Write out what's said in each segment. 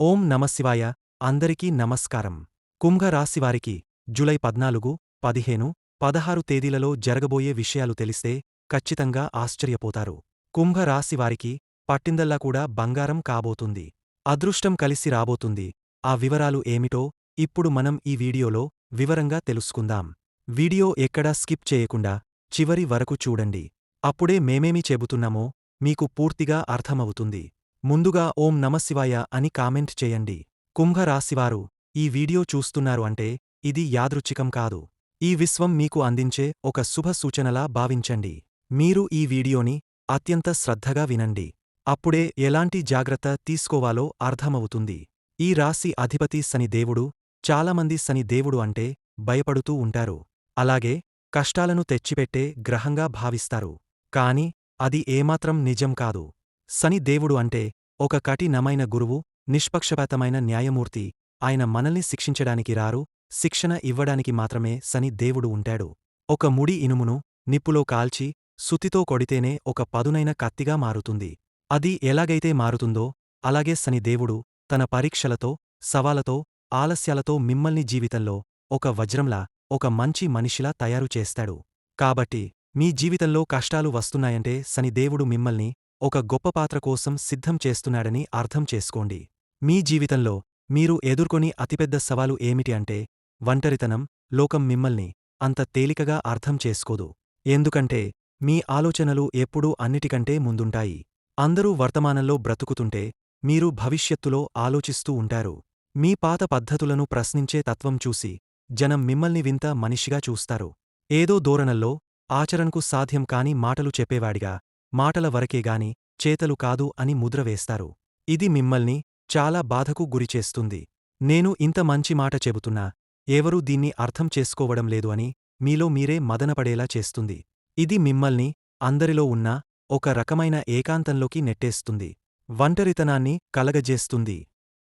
ఓం నమశివాయ అందరికీ నమస్కారం. కుంభరాశివారికి జులై పద్నాలుగు పదిహేను పదహారు తేదీలలో జరగబోయే విషయాలు తెలిస్తే ఖచ్చితంగా ఆశ్చర్యపోతారు. కుంభరాశివారికి పట్టిందల్లా కూడా బంగారం కాబోతుంది. అదృష్టం కలిసి రాబోతుంది. ఆ వివరాలు ఏమిటో ఇప్పుడు మనం ఈ వీడియోలో వివరంగా తెలుసుకుందాం. వీడియో ఎక్కడా స్కిప్ చేయకుండా చివరి వరకు చూడండి. అప్పుడే మేమేమి చెబుతున్నామో మీకు పూర్తిగా అర్థమవుతుంది. ముందుగా ఓం నమశివాయ అని కామెంట్ చేయండి. కుంభరాశివారు ఈ వీడియో చూస్తున్నారు అంటే ఇది యాదృచ్ఛికం కాదు. ఈ విశ్వం మీకు అందించే ఒక శుభ సూచనలా భావించండి. మీరు ఈ వీడియోని అత్యంత శ్రద్ధగా వినండి. అప్పుడే ఎలాంటి జాగ్రత్త తీసుకోవాలో అర్థమవుతుంది. ఈ రాశి అధిపతి శని దేవుడు చాలామంది శని దేవుడు అంటే భయపడుతూ ఉంటారు. అలాగే కష్టాలను తెచ్చిపెట్టే గ్రహంగా భావిస్తారు. కాని అది ఏమాత్రం నిజం కాదు. శని దేవుడు అంటే ఒక కఠినమైన గురువు నిష్పక్షపాతమైన న్యాయమూర్తి. ఆయన మనల్ని శిక్షించడానికి రారు శిక్షణ ఇవ్వడానికి మాత్రమే శని దేవుడు ఉంటాడు. ఒక ముడి ఇనుమును నిప్పులో కాల్చి సుతితో కొడితేనే ఒక పదునైన కత్తిగా మారుతుంది. అది ఎలాగైతే మారుతుందో అలాగే శని దేవుడు తన పరీక్షలతో సవాలతో ఆలస్యాలతో మిమ్మల్ని జీవితంలో ఒక వజ్రంలా ఒక మంచి మనిషిలా తయారు చేస్తాడు. కాబట్టి మీ జీవితంలో కష్టాలు వస్తున్నాయంటే శని దేవుడు మిమ్మల్ని ఒక గొప్ప పాత్ర కోసం సిద్ధం చేస్తున్నాడని అర్థం చేసుకోండి. మీ జీవితంలో మీరు ఎదుర్కొని అతిపెద్ద సవాలు ఏమిటి అంటే ఒంటరితనం లోకం మిమ్మల్ని అంత తేలికగా అర్థం చేసుకోదు. ఎందుకంటే మీ ఆలోచనలు ఎప్పుడూ అన్నిటికంటే ముందుంటాయి. అందరూ వర్తమానంలో బ్రతుకుతుంటే మీరు భవిష్యత్తులో ఆలోచిస్తూ ఉంటారు. మీ పాత పద్ధతులను ప్రశ్నించే తత్వం చూసి జనం మిమ్మల్ని వింత మనిషిగా చూస్తారు. ఏదో ధోరణల్లో ఆచరణకు సాధ్యం కాని మాటలు చెప్పేవాడిగా మాటల వరకేగాని చేతలు కాదు అని ముద్ర వేస్తారు. ఇది మిమ్మల్ని చాలా బాధకు గురిచేస్తుంది నేను ఇంత మంచి మాట చెబుతున్నా ఎవరూ దీన్ని అర్థం చేసుకోవడం లేదు అని మీలో మీరే మదనపడేలా చేస్తుంది. ఇది మిమ్మల్ని అందరిలో ఉన్న ఒక రకమైన ఏకాంతంలోకి నెట్టేస్తుంది. ఒంటరితనాన్ని కలగజేస్తుంది.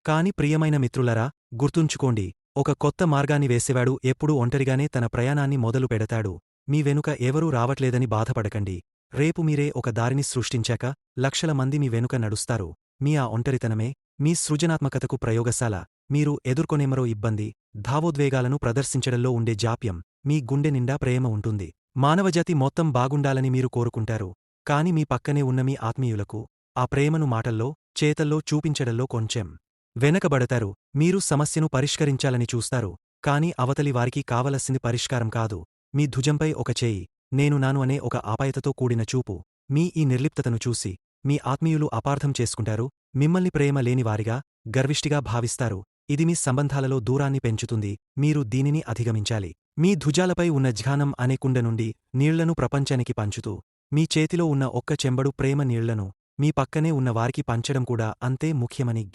కాని ప్రియమైన మిత్రులరా గుర్తుంచుకోండి ఒక కొత్త మార్గాన్ని వేసేవాడు ఎప్పుడూ ఒంటరిగానే తన ప్రయాణాన్ని మొదలు పెడతాడు మీ వెనుక ఎవరూ రావట్లేదని బాధపడకండి. రేపు మీరే ఒక దారిని సృష్టించాక లక్షల మంది మీ వెనుక నడుస్తారు. మీ ఆ ఒంటరితనమే మీ సృజనాత్మకతకు ప్రయోగశాల. మీరు ఎదుర్కొనేమరో ఇబ్బంది భావోద్వేగాలను ప్రదర్శించడంలో ఉండే జాప్యం. మీ గుండె నిండా ప్రేమ ఉంటుంది. మానవజాతి మొత్తం బాగుండాలని మీరు కోరుకుంటారు. కాని మీ పక్కనే ఉన్న మీ ఆత్మీయులకు ఆ ప్రేమను మాటల్లో చేతల్లో చూపించడంలో కొంచెం వెనకబడతారు. మీరు సమస్యను పరిష్కరించాలని చూస్తారు. కాని అవతలి వారికి కావలసింది పరిష్కారం కాదు. మీ ధుజంపై ఒక చేయి. నేను నాను అనే ఒక ఆపాయతతో కూడిన చూపు. మీ ఈ నిర్లిప్తతను చూసి మీ ఆత్మీయులు అపార్థం చేసుకుంటారు మిమ్మల్ని ప్రేమ లేనివారిగా గర్విష్టిగా భావిస్తారు. ఇది మీ సంబంధాలలో దూరాన్ని పెంచుతుంది. మీరు దీనిని అధిగమించాలి. మీ ధుజాలపై ఉన్న ధ్యానం అనే కుండ నుండి నీళ్ళను ప్రపంచానికి పంచుతూ మీ చేతిలో ఉన్న ఒక్క చెంబడు ప్రేమ నీళ్ళను మీ పక్కనే ఉన్న వారికి పంచడం కూడా అంతే ముఖ్యమని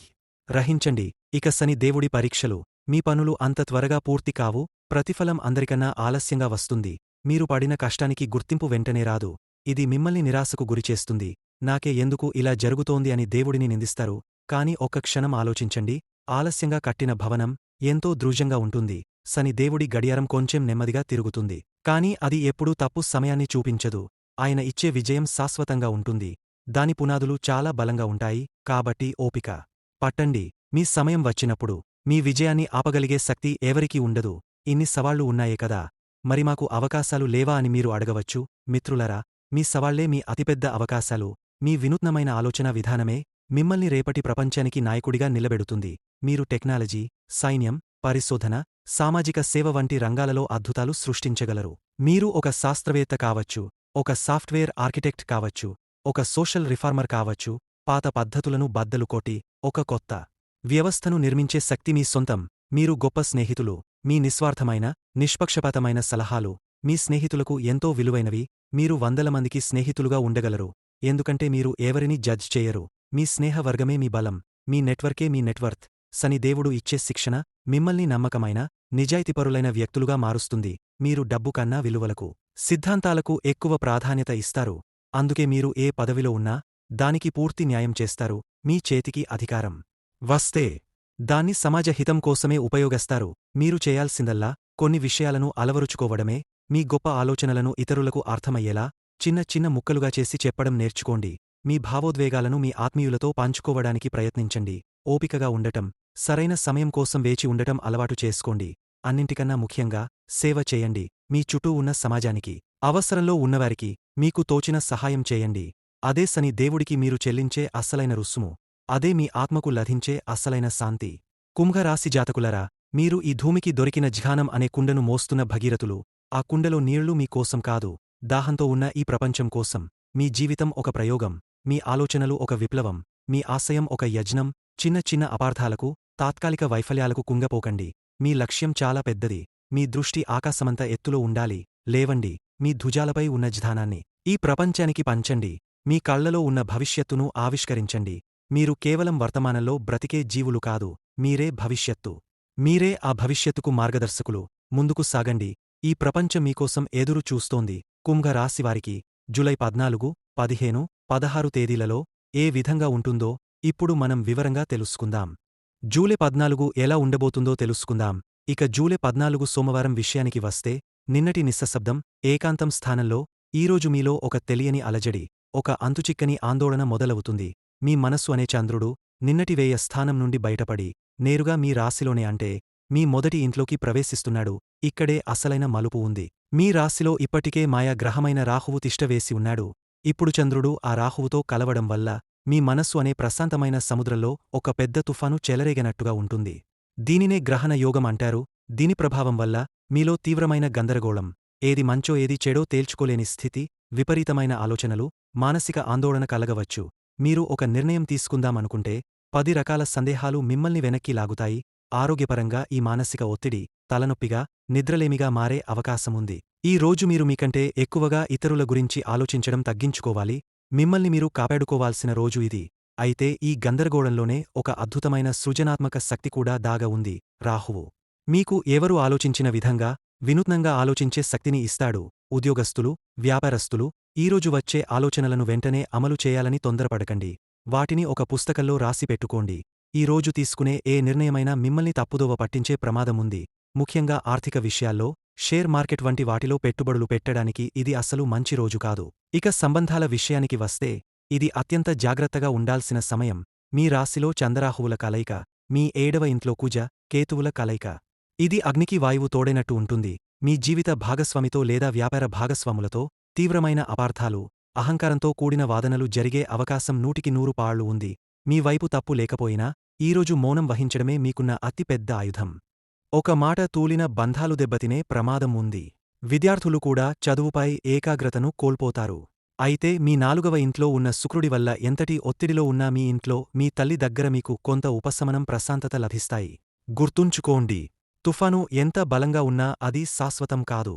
రహించండి. ఇక సని దేవుడి పరీక్షలు. మీ పనులు అంత త్వరగా పూర్తి కావు. ప్రతిఫలం అందరికన్నా ఆలస్యంగా వస్తుంది. మీరు పడిన కష్టానికి గుర్తింపు వెంటనే రాదు. ఇది మిమ్మల్ని నిరాశకు గురిచేస్తుంది నాకే ఎందుకు ఇలా జరుగుతోంది అని దేవుడిని నిందిస్తారు. కాని ఒక్క క్షణం ఆలోచించండి. ఆలస్యంగా కట్టిన భవనం ఎంతో దృఢంగా ఉంటుంది. సని దేవుడి గడియారం కొంచెం నెమ్మదిగా తిరుగుతుంది. కాని అది ఎప్పుడూ తప్పు సమయాన్ని చూపించదు. ఆయన ఇచ్చే విజయం శాశ్వతంగా ఉంటుంది. దాని పునాదులు చాలా బలంగా ఉంటాయి. కాబట్టి ఓపిక. పట్టండి. మీ సమయం వచ్చినప్పుడు. మీ విజయాన్ని ఆపగలిగే శక్తి ఎవరికీ ఉండదు. ఇన్ని సవాళ్ళు ఉన్నాయే కదా? మరి మాకు అవకాశాలు లేవా అని మీరు అడగవచ్చు. మిత్రులరా మీ సవాళ్ళే మీ అతిపెద్ద అవకాశాలు. మీ వినూత్నమైన ఆలోచన విధానమే మిమ్మల్ని రేపటి ప్రపంచానికి నాయకుడిగా నిలబెడుతుంది. మీరు టెక్నాలజీ సైన్యం పరిశోధన సామాజిక సేవ వంటి రంగాలలో అద్భుతాలు సృష్టించగలరు. మీరు ఒక శాస్త్రవేత్త కావచ్చు ఒక సాఫ్ట్వేర్ ఆర్కిటెక్ట్ కావచ్చు ఒక సోషల్ రిఫార్మర్ కావచ్చు పాత పద్ధతులను బద్దలు కొట్టి ఒక కొత్త వ్యవస్థను నిర్మించే శక్తి మీ సొంతం. మీరు గొప్ప స్నేహితులు మీ నిస్వార్థమైన నిష్పక్షపాతమైన సలహాలు మీ స్నేహితులకు ఎంతో విలువైనవి మీరు వందల మందికి స్నేహితులుగా ఉండగలరు. ఎందుకంటే మీరు ఎవరిని జడ్జ్ చేయరు. మీ స్నేహవర్గమే మీ బలం మీ నెట్వర్కే మీ నెట్వర్త్. శని దేవుడు ఇచ్చే శిక్షణ మిమ్మల్ని నమ్మకమైన నిజాయితీపరులైన వ్యక్తులుగా మారుస్తుంది. మీరు డబ్బు కన్నా విలువలకు సిద్ధాంతాలకు ఎక్కువ ప్రాధాన్యత ఇస్తారు. అందుకే మీరు ఏ పదవిలో ఉన్నా దానికి పూర్తి న్యాయం చేస్తారు. మీ చేతికి అధికారం. వస్తే దాన్ని సమాజ హితం కోసమే ఉపయోగస్తారు. మీరు చేయాల్సిందల్లా కొన్ని విషయాలను అలవరుచుకోవడమే మీ గొప్ప ఆలోచనలను ఇతరులకు అర్థమయ్యేలా చిన్న చిన్న ముక్కలుగా చేసి చెప్పడం నేర్చుకోండి. మీ భావోద్వేగాలను మీ ఆత్మీయులతో పంచుకోవడానికి ప్రయత్నించండి. ఓపికగా ఉండటం సరైన సమయం కోసం వేచి ఉండటం అలవాటు చేసుకోండి. అన్నింటికన్నా ముఖ్యంగా సేవ చేయండి. మీ చుట్టూ ఉన్న సమాజానికి అవసరంలో ఉన్నవారికి మీకు తోచిన సహాయం చేయండి. అదే సని దేవుడికి మీరు చెల్లించే అస్సలైన రుసుము. అదే మీ ఆత్మకు లభించే అస్సలైన శాంతి. కుంభరాశి జాతకులరా మీరు ఈ ధూమికి దొరికిన జ్ఞానం అనే కుండను మోస్తున్న భగీరథులు. ఆ కుండలో నీళ్ళు మీకోసం కాదు దాహంతో ఉన్న ఈ ప్రపంచం కోసం. మీ జీవితం ఒక ప్రయోగం మీ ఆలోచనలు ఒక విప్లవం మీ ఆశయం ఒక యజ్ఞం చిన్న చిన్న అపార్థాలకు తాత్కాలిక వైఫల్యాలకు కుంగపోకండి. మీ లక్ష్యం చాలా పెద్దది మీ దృష్టి ఆకాశమంత ఎత్తులో ఉండాలి లేవండి మీ ధుజాలపై ఉన్న జ్ఞానాన్ని. ఈ ప్రపంచానికి పంచండి మీ కళ్ళలో ఉన్న భవిష్యత్తును ఆవిష్కరించండి. మీరు కేవలం వర్తమానంలో బ్రతికే జీవులు కాదు మీరే భవిష్యత్తు. మీరే ఆ భవిష్యత్తుకు మార్గదర్శకులు. ముందుకు సాగండి. ఈ ప్రపంచం మీకోసం ఎదురు చూస్తోంది. కుంభరాశివారికి జులై పద్నాలుగు పదిహేను పదహారు తేదీలలో ఏ విధంగా ఉంటుందో ఇప్పుడు మనం వివరంగా తెలుసుకుందాం. జూలై పద్నాలుగు ఎలా ఉండబోతుందో తెలుసుకుందాం. ఇక జూలై పద్నాలుగు సోమవారం విషయానికి వస్తే నిన్నటి నిశ్శబ్దం ఏకాంతం స్థానంలో ఈరోజు మీలో ఒక తెలియని అలజడి ఒక అంతుచిక్కని ఆందోళన మొదలవుతుంది. మీ మనస్సు అనే చంద్రుడు నిన్నటి వేయ స్థానం నుండి బయటపడి నేరుగా మీ రాశిలోనే అంటే మీ మొదటి ఇంట్లోకి ప్రవేశిస్తున్నాడు. ఇక్కడే అసలైన మలుపు ఉంది. మీ రాశిలో ఇప్పటికే మాయా గ్రహమైన రాహువు తిష్టవేసి ఉన్నాడు. ఇప్పుడు చంద్రుడు ఆ రాహువుతో కలవడం వల్ల మీ మనస్సు అనే ప్రశాంతమైన సముద్రంలో ఒక పెద్ద తుఫాను చెలరేగనట్టుగా ఉంటుంది. దీనినే గ్రహణ యోగం అంటారు. దీని ప్రభావం వల్ల మీలో తీవ్రమైన గందరగోళం ఏది మంచో ఏది చెడో తేల్చుకోలేని స్థితి విపరీతమైన ఆలోచనలు మానసిక ఆందోళన కలగవచ్చు. మీరు ఒక నిర్ణయం తీసుకుందామనుకుంటే పది రకాల సందేహాలు మిమ్మల్ని వెనక్కి లాగుతాయి. ఆరోగ్యపరంగా ఈ మానసిక ఒత్తిడి తలనొప్పిగా నిద్రలేమిగా మారే అవకాశముంది. ఈ రోజు మీరు మీకంటే ఎక్కువగా ఇతరుల గురించి ఆలోచించడం తగ్గించుకోవాలి. మిమ్మల్ని మీరు కాపాడుకోవాల్సిన రోజు ఇది. అయితే ఈ గందరగోళంలోనే ఒక అద్భుతమైన సృజనాత్మక శక్తి కూడా దాగ ఉంది. రాహువు. మీకు ఎవరు ఆలోచించిన విధంగా వినూత్నంగా ఆలోచించే శక్తిని ఇస్తాడు. ఉద్యోగస్తులు వ్యాపారస్తులు ఈరోజు వచ్చే ఆలోచనలను వెంటనే అమలు చేయాలని తొందరపడకండి. వాటిని ఒక పుస్తకంలో రాసి పెట్టుకోండి. ఈ రోజు తీసుకునే ఏ నిర్ణయమైనా మిమ్మల్ని తప్పుదోవ పట్టించే ప్రమాదముంది ముఖ్యంగా ఆర్థిక విషయాల్లో షేర్ మార్కెట్ వంటి వాటిలో పెట్టుబడులు పెట్టడానికి ఇది అస్సలు మంచి రోజు కాదు. ఇక సంబంధాల విషయానికి వస్తే ఇది అత్యంత జాగ్రత్తగా ఉండాల్సిన సమయం. మీ రాశిలో చందరాహువుల కలయిక మీ ఏడవ ఇంట్లో కుజ కేతువుల కలయిక. ఇది అగ్నికి వాయువు తోడైనట్టు ఉంటుంది. మీ జీవిత భాగస్వామితో లేదా వ్యాపార భాగస్వాములతో తీవ్రమైన అపార్థాలు అహంకారంతో కూడిన వాదనలు జరిగే అవకాశం నూటికి నూరు పాళ్ళు ఉంది. మీ వైపు తప్పు లేకపోయినా ఈరోజు మౌనం వహించడమే మీకున్న అతిపెద్ద ఆయుధం. ఒక మాట తూలిన బంధాలు దెబ్బతినే ప్రమాదం ఉంది. విద్యార్థులు కూడా చదువుపై ఏకాగ్రతను కోల్పోతారు. అయితే మీ నాలుగవ ఇంట్లో ఉన్న శుక్రుడి వల్ల ఎంతటి ఒత్తిడిలో ఉన్నా మీ ఇంట్లో మీ తల్లి దగ్గర మీకు కొంత ఉపశమనం ప్రశాంతత లభిస్తాయి. గుర్తుంచుకోండి తుఫాను ఎంత బలంగా ఉన్నా అది శాశ్వతం కాదు.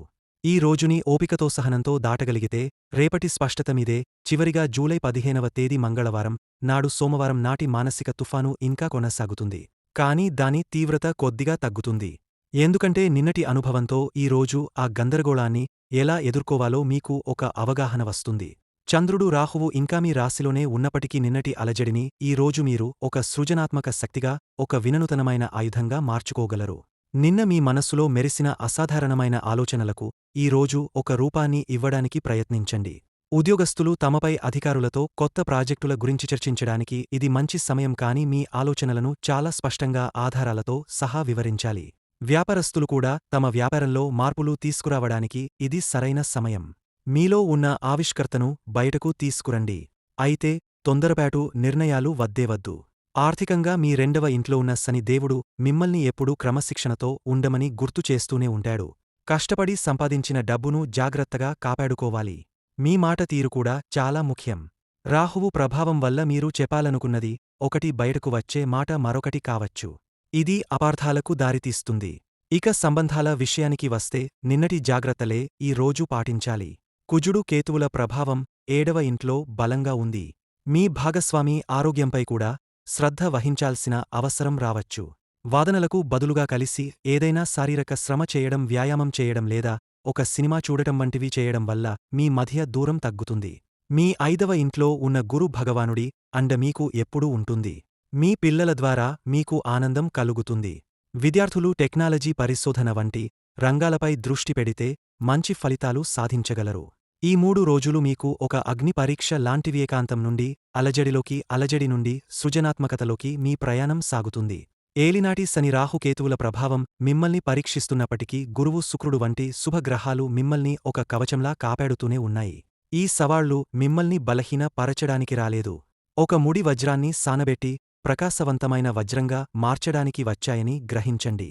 ఈ రోజుని ఓపికతో సహనంతో దాటగలిగితే రేపటి స్పష్టతమిదే చివరిగా జూలై పదిహేనవ తేదీ మంగళవారం నాడు సోమవారం నాటి మానసిక తుఫాను ఇంకా కొనసాగుతుంది. కానీ దాని తీవ్రత కొద్దిగా తగ్గుతుంది. ఎందుకంటే నిన్నటి అనుభవంతో ఈ రోజు ఆ గందరగోళాన్ని ఎలా ఎదుర్కోవాలో మీకు ఒక అవగాహన వస్తుంది. చంద్రుడు రాహువు ఇంకా మీ రాశిలోనే ఉన్నప్పటికీ నిన్నటి అలజడిని ఈ రోజు మీరు ఒక సృజనాత్మక శక్తిగా ఒక విననూతనమైన ఆయుధంగా మార్చుకోగలరు. నిన్న మీ మనస్సులో మెరిసిన అసాధారణమైన ఆలోచనలకు ఈ రోజు ఒక రూపాన్ని ఇవ్వడానికి ప్రయత్నించండి. ఉద్యోగస్తులు తమపై అధికారులతో కొత్త ప్రాజెక్టుల గురించి చర్చించడానికి ఇది మంచి సమయం కాని మీ ఆలోచనలను చాలా స్పష్టంగా ఆధారాలతో సహా వివరించాలి. వ్యాపారస్తులు కూడా తమ వ్యాపారంలో మార్పులు తీసుకురావడానికి ఇది సరైన సమయం. మీలో ఉన్న ఆవిష్కర్తను బయటకు తీసుకురండి. అయితే తొందరపాటు నిర్ణయాలు వద్దేవద్దు ఆర్థికంగా మీ రెండవ ఇంట్లో ఉన్న శని దేవుడు మిమ్మల్ని ఎప్పుడూ క్రమశిక్షణతో ఉండమని గుర్తు చేస్తూనే ఉంటాడు. కష్టపడి సంపాదించిన డబ్బును జాగ్రత్తగా కాపాడుకోవాలి. మీ మాట తీరు కూడా చాలా ముఖ్యం. రాహువు ప్రభావం వల్ల మీరు చెప్పాలనుకున్నది ఒకటి బయటకు వచ్చే మాట మరొకటి కావచ్చు. ఇది అపార్థాలకు దారితీస్తుంది. ఇక సంబంధాల విషయానికి వస్తే నిన్నటి జాగ్రత్తలే ఈ రోజు పాటించాలి. కుజుడు కేతువుల ప్రభావం ఏడవ ఇంట్లో బలంగా ఉంది. మీ భాగస్వామి ఆరోగ్యంపై కూడా శ్రద్ధ వహించాల్సిన అవసరం రావచ్చు. వాదనలకు బదులుగా కలిసి ఏదైనా శారీరక శ్రమ చేయడం వ్యాయామం చేయడం లేదా ఒక సినిమా చూడటం వంటివి చేయడం వల్ల మీ మధ్య దూరం తగ్గుతుంది. మీ ఐదవ ఇంట్లో ఉన్న గురు భగవానుడి అండ మీకు ఎప్పుడూ ఉంటుంది. మీ పిల్లల ద్వారా మీకు ఆనందం కలుగుతుంది. విద్యార్థులు టెక్నాలజీ పరిశోధన వంటి రంగాలపై దృష్టి పెడితే మంచి ఫలితాలు సాధించగలరు. ఈ మూడు రోజులు మీకు ఒక అగ్ని పరీక్ష లాంటివి ఏకాంతం నుండి అలజడిలోకి అలజడి నుండి సృజనాత్మకతలోకి మీ ప్రయాణం సాగుతుంది. ఏలినాటి శని రాహుకేతువుల ప్రభావం మిమ్మల్ని పరీక్షిస్తున్నప్పటికీ గురువు శుక్రుడు వంటి శుభగ్రహాలు మిమ్మల్ని ఒక కవచంలా కాపాడుతూనే ఉన్నాయి. ఈ సవాళ్ళు మిమ్మల్ని బలహీన పరచడానికి రాలేదు. ఒక ముడి వజ్రాన్ని సానబెట్టి ప్రకాశవంతమైన వజ్రంగా మార్చడానికి వచ్చాయని గ్రహించండి.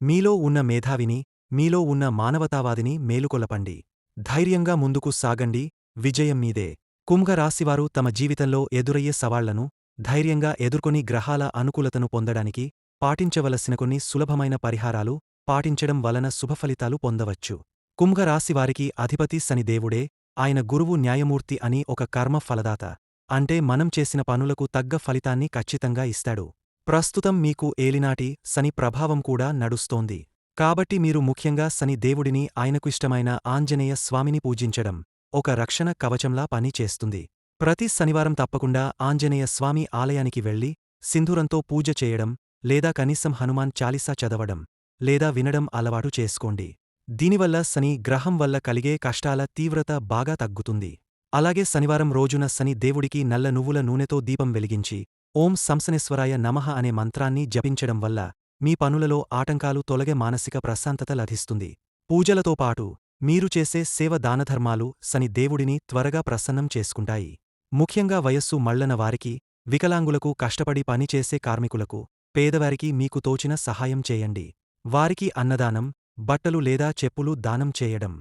మీలో ఉన్న మేధావిని మీలో ఉన్న మానవతావాదిని మేలుకొలపండి. ధైర్యంగా ముందుకు సాగండి విజయం మీదే. కుంభరాశివారు తమ జీవితంలో ఎదురయ్యే సవాళ్ళను ధైర్యంగా ఎదుర్కొని గ్రహాల అనుకూలతను పొందడానికి పాటించవలసిన కొన్ని సులభమైన పరిహారాలు పాటించడం వలన శుభఫలితాలు పొందవచ్చు. కుంభరాశివారికి అధిపతి శనిదేవుడే ఆయన గురువు న్యాయమూర్తి అని ఒక కర్మ ఫలదాత. అంటే మనం చేసిన పనులకు తగ్గ ఫలితాన్ని ఖచ్చితంగా ఇస్తాడు. ప్రస్తుతం మీకు ఏలినాటి శని ప్రభావం కూడా నడుస్తోంది. కాబట్టి మీరు ముఖ్యంగా శని దేవుడిని ఆయనకు ఇష్టమైన ఆంజనేయ స్వామిని పూజించడం ఒక రక్షణ కవచంలా పనిచేస్తుంది ప్రతి శనివారం తప్పకుండా ఆంజనేయ స్వామి ఆలయానికి వెళ్ళి సింధూరంతో పూజ చేయడం లేదా కనీసం హనుమాన్ చాలీసా చదవడం లేదా వినడం అలవాటు చేసుకోండి. దీనివల్ల శని గ్రహం వల్ల కలిగే కష్టాల తీవ్రత బాగా తగ్గుతుంది. అలాగే శనివారం రోజున శని దేవుడికి నల్ల నువ్వుల నూనెతో దీపం వెలిగించి ఓం సంసనేశ్వరాయ నమః అనే మంత్రాన్ని జపించడం వల్ల మీ పనులలో ఆటంకాలు తొలగే మానసిక ప్రశాంతత లభిస్తుంది. పూజలతో పాటు మీరు చేసే సేవ దానధర్మాలు సని దేవుడిని త్వరగా ప్రసన్నం చేసుకుంటాయి. ముఖ్యంగా వయస్సు మళ్ళన వారికి వికలాంగులకు కష్టపడి పనిచేసే కార్మికులకు పేదవారికి మీకు తోచిన సహాయం చేయండి. వారికి అన్నదానం బట్టలు లేదా చెప్పులు దానం చేయడం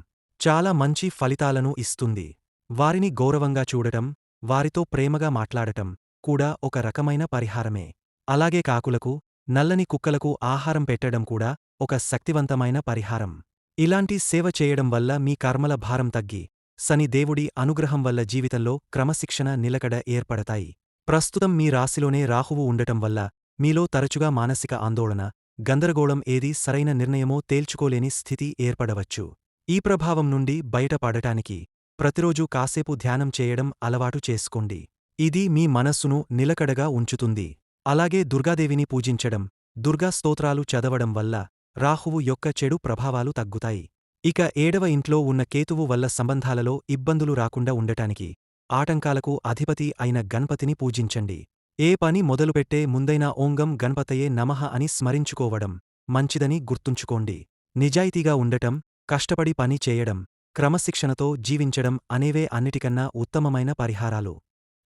చాలా మంచి ఫలితాలను ఇస్తుంది. వారిని గౌరవంగా చూడటం వారితో ప్రేమగా మాట్లాడటం కూడా ఒక రకమైన పరిహారమే. అలాగే కాకులకు నల్లని కుక్కలకు ఆహారం పెట్టడం కూడా ఒక శక్తివంతమైన పరిహారం. ఇలాంటి సేవ చేయడం వల్ల మీ కర్మల భారం తగ్గి శని దేవుడి అనుగ్రహం వల్ల జీవితంలో క్రమశిక్షణ నిలకడ ఏర్పడతాయి. ప్రస్తుతం మీ రాశిలోనే రాహువు ఉండటం వల్ల మీలో తరచుగా మానసిక ఆందోళన గందరగోళం ఏది సరైన నిర్ణయమో తేల్చుకోలేని స్థితి ఏర్పడవచ్చు. ఈ ప్రభావం నుండి బయటపడటానికి ప్రతిరోజూ కాసేపు ధ్యానం చేయడం అలవాటు చేసుకోండి. ఇది మీ మనస్సును నిలకడగా ఉంచుతుంది. అలాగే దుర్గాదేవిని పూజించడం దుర్గా స్తోత్రాలు చదవడం వల్ల రాహువు యొక్క చెడు ప్రభావాలు తగ్గుతాయి. ఇక ఏడవ ఇంట్లో ఉన్న కేతువు వల్ల సంబంధాలలో ఇబ్బందులు రాకుండా ఉండటానికి ఆటంకాలకు అధిపతి అయిన గణపతిని పూజించండి. ఏ పని మొదలుపెట్టే ముందైనా ఓంగం గణపతయే నమః అని స్మరించుకోవడం మంచిదని గుర్తుంచుకోండి. నిజాయితీగా ఉండటం కష్టపడి పని చేయడం క్రమశిక్షణతో జీవించడం అనేవే అన్నిటికన్నా ఉత్తమమైన పరిహారాలు.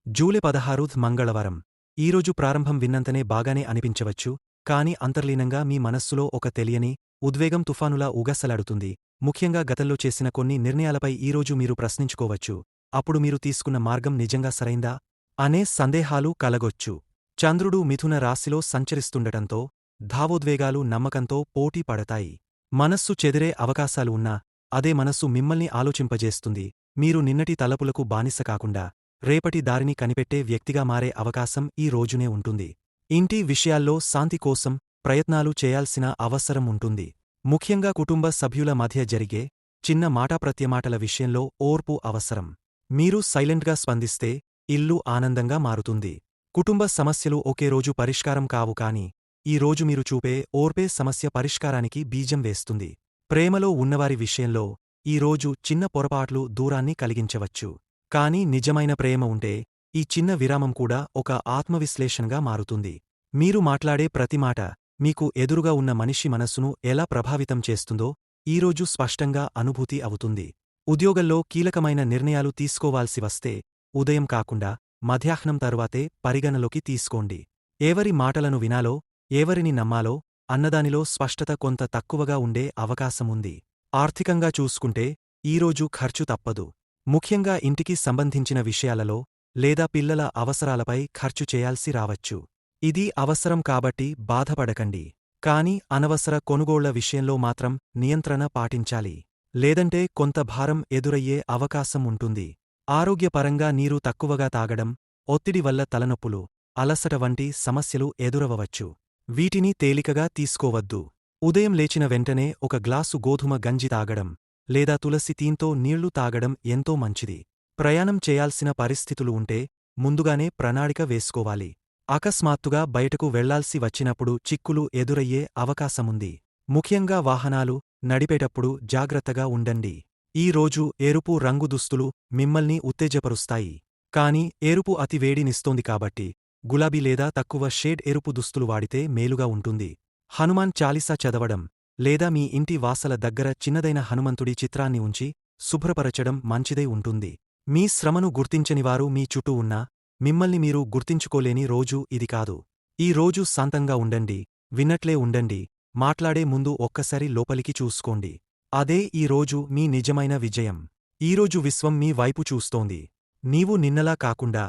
జూలై పదహారు మంగళవారం. ఈరోజు ప్రారంభం విన్నంతనే బాగానే అనిపించవచ్చు కాని అంతర్లీనంగా మీ మనస్సులో ఒక తెలియని ఉద్వేగం తుఫానులా ఉగసలాడుతుంది ముఖ్యంగా గతంలో చేసిన కొన్ని నిర్ణయాలపై ఈరోజు మీరు ప్రశ్నించుకోవచ్చు. అప్పుడు మీరు తీసుకున్న మార్గం నిజంగా సరైందా? అనే సందేహాలు కలగొచ్చు. చంద్రుడు మిథున రాశిలో సంచరిస్తుండటంతో భావోద్వేగాలు నమ్మకంతో పోటీ పడతాయి. మనస్సు చెదిరే అవకాశాలు ఉన్నా అదే మనస్సు మిమ్మల్ని ఆలోచింపజేస్తుంది. మీరు నిన్నటి తలపులకు బానిస కాకుండా రేపటి దారిని కనిపెట్టే వ్యక్తిగా మారే అవకాశం ఈ రోజునే ఉంటుంది. ఇంటి విషయాల్లో శాంతి కోసం ప్రయత్నాలు చేయాల్సిన అవసరం ఉంటుంది. ముఖ్యంగా కుటుంబ సభ్యుల మధ్య జరిగే చిన్న మాటాప్రత్యమాటల విషయంలో ఓర్పు అవసరం. మీరు సైలెంట్గా స్పందిస్తే ఇల్లు ఆనందంగా మారుతుంది. కుటుంబ సమస్యలు ఒకే రోజు పరిష్కారం కావు కాని ఈ రోజు మీరు చూపే ఓర్పే సమస్య పరిష్కారానికి బీజం వేస్తుంది. ప్రేమలో ఉన్నవారి విషయంలో ఈరోజు చిన్న పొరపాట్లు దూరాన్ని కలిగించవచ్చు. కాని నిజమైన ప్రేమ ఉంటే ఈ చిన్న విరామం కూడా ఒక ఆత్మవిశ్లేషణగా మారుతుంది. మీరు మాట్లాడే ప్రతి మాట మీకు ఎదురుగా ఉన్న మనిషి మనస్సును ఎలా ప్రభావితం చేస్తుందో ఈరోజు స్పష్టంగా అనుభూతి అవుతుంది. ఉద్యోగంలో కీలకమైన నిర్ణయాలు తీసుకోవాల్సి వస్తే ఉదయం కాకుండా మధ్యాహ్నం తరువాతే పరిగణలోకి తీసుకోండి. ఎవరి మాటలను వినాలో ఎవరిని నమ్మాలో అన్నదానిలో స్పష్టత కొంత తక్కువగా ఉండే అవకాశముంది ఆర్థికంగా చూసుకుంటే ఈరోజు ఖర్చు తప్పదు. ముఖ్యంగా ఇంటికి సంబంధించిన విషయాలలో లేదా పిల్లల అవసరాలపై ఖర్చు చేయాల్సి రావచ్చు. ఇది అవసరం కాబట్టి బాధపడకండి. కాని అనవసర కొనుగోళ్ళ విషయంలో మాత్రం నియంత్రణ పాటించాలి. లేదంటే కొంత భారం ఎదురయ్యే అవకాశం ఉంటుంది. ఆరోగ్యపరంగా నీరు తక్కువగా తాగడం ఒత్తిడి వల్ల తలనొప్పులు అలసట వంటి సమస్యలు ఎదురవవచ్చు. వీటిని తేలికగా తీసుకోవద్దు. ఉదయం లేచిన వెంటనే ఒక గ్లాసు గోధుమ గంజి తాగడం లేదా తులసి తీంతో నీళ్ళు తాగడం ఎంతో మంచిది. ప్రయాణం చేయాల్సిన పరిస్థితులు ఉంటే ముందుగానే ప్రణాళిక వేసుకోవాలి. అకస్మాత్తుగా బయటకు వెళ్ళాల్సి వచ్చినప్పుడు చిక్కులు ఎదురయ్యే అవకాశముంది. ముఖ్యంగా వాహనాలు నడిపేటప్పుడు జాగ్రత్తగా ఉండండి. ఈ రోజు ఎరుపు రంగు దుస్తులు మిమ్మల్ని ఉత్తేజపరుస్తాయి. కాని ఎరుపు అతి వేడినిస్తోంది కాబట్టి గులాబీ లేదా తక్కువ షేడ్ ఎరుపు దుస్తులు వాడితే మేలుగా ఉంటుంది. హనుమాన్ చాలీసా చదవడం. లేదా మీ ఇంటి వాసల దగ్గర చిన్నదైన హనుమంతుడి చిత్రాన్ని ఉంచి శుభ్రపరచడం మంచిదై ఉంటుంది. మీ శ్రమను గుర్తించనివారు మీ చుట్టూ ఉన్నా మిమ్మల్ని మీరు గుర్తించుకోలేని రోజు ఇది కాదు. ఈ రోజు శాంతంగా ఉండండి విన్నట్లే ఉండండి మాట్లాడే ముందు ఒక్కసారి లోపలికి చూసుకోండి. అదే ఈ రోజు మీ నిజమైన విజయం. ఈరోజు విశ్వం మీ వైపు చూస్తోంది. నీవు నిన్నలా కాకుండా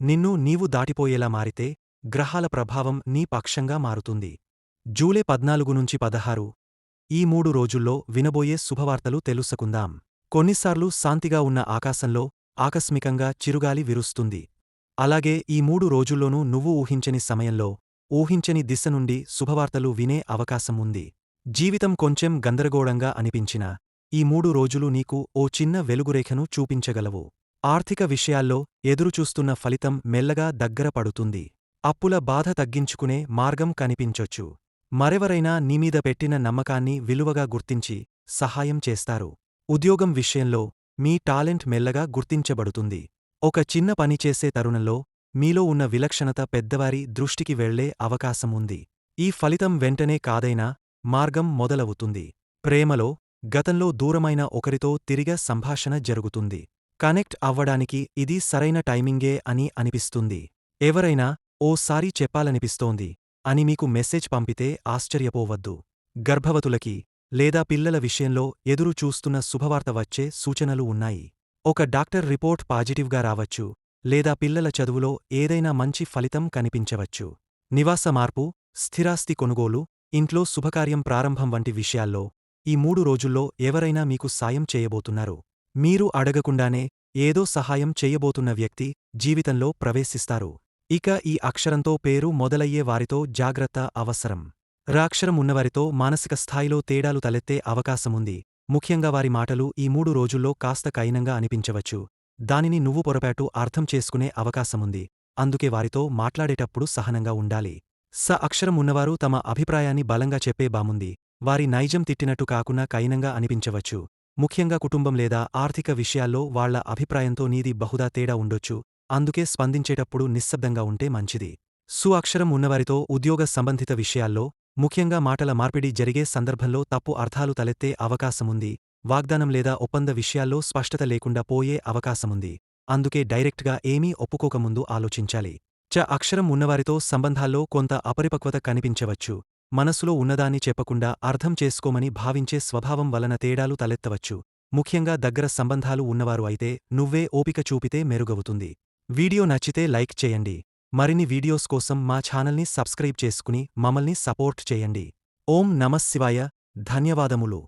నిన్ను నీవు దాటిపోయేలా మారితే గ్రహాల ప్రభావం నీ పక్షంగా మారుతుంది. జూలై పద్నాలుగు నుంచి పదహారు ఈ మూడు రోజుల్లో వినబోయే శుభవార్తలు తెలుసుకుందాం. కొన్నిసార్లు శాంతిగా ఉన్న ఆకాశంలో ఆకస్మికంగా చిరుగాలి విరుస్తుంది. అలాగే ఈ మూడు రోజుల్లోనూ నువ్వు ఊహించని సమయంలో ఊహించని దిశ నుండి శుభవార్తలు వినే అవకాశం ఉంది. జీవితం కొంచెం గందరగోళంగా అనిపించినా ఈ మూడు రోజులు నీకు ఓ చిన్న వెలుగురేఖను చూపించగలవు. ఆర్థిక విషయాల్లో ఎదురుచూస్తున్న ఫలితం మెల్లగా దగ్గర పడుతుంది. అప్పుల బాధ తగ్గించుకునే మార్గం కనిపించొచ్చు. మరెవరైనా నీమీద పెట్టిన నమ్మకాన్ని విలువగా గుర్తించి సహాయం చేస్తారు. ఉద్యోగం విషయంలో మీ టాలెంట్ మెల్లగా గుర్తించబడుతుంది. ఒక చిన్న పని చేసే తరుణంలో మీలో ఉన్న విలక్షణత పెద్దవారి దృష్టికి వెళ్ళే అవకాశం ఉంది. ఈ ఫలితం వెంటనే కాదైనా మార్గం మొదలవుతుంది. ప్రేమలో గతంలో దూరమైన ఒకరితో తిరిగ సంభాషణ జరుగుతుంది. కనెక్ట్ అవ్వడానికి ఇది సరైన టైమింగే అని అనిపిస్తుంది. ఎవరైనా ఓసారి చెప్పాలనిపిస్తోంది. అని మీకు మెసేజ్ పంపితే ఆశ్చర్యపోవద్దు. గర్భవతులకి లేదా పిల్లల విషయంలో ఎదురు చూస్తున్న శుభవార్త వచ్చే సూచనలు ఉన్నాయి. ఒక డాక్టర్ రిపోర్ట్ పాజిటివ్గా రావచ్చు లేదా పిల్లల చదువులో ఏదైనా మంచి ఫలితం కనిపించవచ్చు. నివాస మార్పు స్థిరాస్తి కొనుగోలు ఇంట్లో శుభకార్యం ప్రారంభం వంటి విషయాల్లో ఈ మూడు రోజుల్లో ఎవరైనా మీకు సాయం చేయబోతున్నారు. మీరు అడగకుండానే ఏదో సహాయం చేయబోతున్న వ్యక్తి జీవితంలో ప్రవేశిస్తారు. ఇక ఈ అక్షరంతో పేరు మొదలయ్యే వారితో జాగ్రత్త అవసరం. రాక్షరం ఉన్నవారితో మానసిక స్థాయిలో తేడాలు తలెత్తే అవకాశముంది. ముఖ్యంగా వారి మాటలు ఈ మూడు రోజుల్లో కాస్త కైనంగా అనిపించవచ్చు. దానిని నువ్వు పొరపాటు అర్థం చేసుకునే అవకాశముంది. అందుకే వారితో మాట్లాడేటప్పుడు సహనంగా ఉండాలి. స అక్షరం ఉన్నవారు తమ అభిప్రాయాన్ని బలంగా చెప్పే బాముంది. వారి నైజం తిట్టినట్టు కాకున్నా కైనంగా అనిపించవచ్చు. ముఖ్యంగా కుటుంబం లేదా ఆర్థిక విషయాల్లో వాళ్ళ అభిప్రాయంతో నీది బహుదా తేడా ఉండొచ్చు. అందుకే స్పందించేటప్పుడు నిశ్శబ్దంగా ఉంటే మంచిది. సు అక్షరం ఉన్నవారితో ఉద్యోగ సంబంధిత విషయాల్లో ముఖ్యంగా మాటల మార్పిడి జరిగే సందర్భంలో తప్పు అర్థాలు తలెత్తే అవకాశముంది వాగ్దానం లేదా ఒప్పంద విషయాల్లో స్పష్టత లేకుండా పోయే అవకాశముంది. అందుకే డైరెక్ట్గా ఏమీ ఒప్పుకోకముందు ఆలోచించాలి. చ అక్షరం ఉన్నవారితో సంబంధాల్లో కొంత అపరిపక్వత కనిపించవచ్చు. మనసులో ఉన్నదాన్ని చెప్పకుండా అర్థం చేసుకోమని భావించే స్వభావం వలన తేడాలు తలెత్తవచ్చు. ముఖ్యంగా దగ్గర సంబంధాలు ఉన్నవారు అయితే నువ్వే ఓపిక చూపితే మెరుగవుతుంది. వీడియో నచ్చితే లైక్ చేయండి. మరిన్ని వీడియోస్ కోసం మా ఛానల్ని సబ్స్క్రైబ్ చేసుకుని మమ్మల్ని సపోర్ట్ చేయండి. ఓం నమశివాయ ధన్యవాదములు.